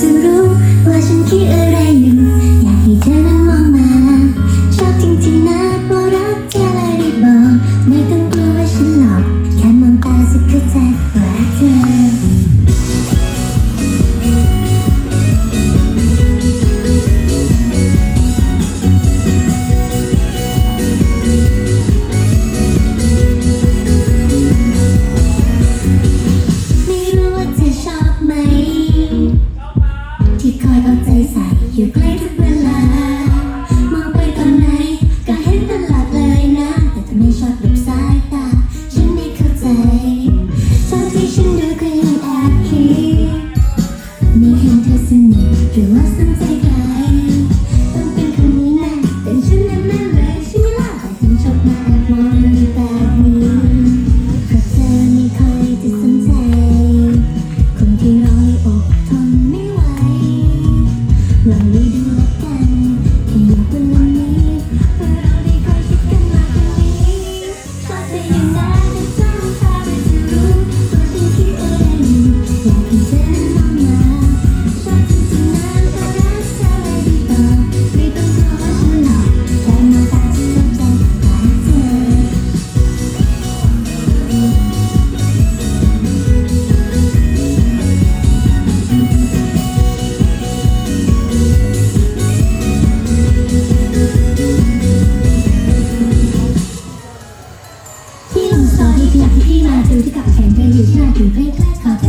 จะรู้ว่าฉันคิดเอง อยเอาใจใส่อยู่ใกล้ทุกเวลามองไปตอนไหนก็เห็นตลอดเลยนะ แต่ทำไมชอบหลบสายตา ฉันไม่เข้าใจตอนที่ฉันดูก็ยังแอบคิดไม่เห็นเธอสนิทหรือสนิ Thì chúng.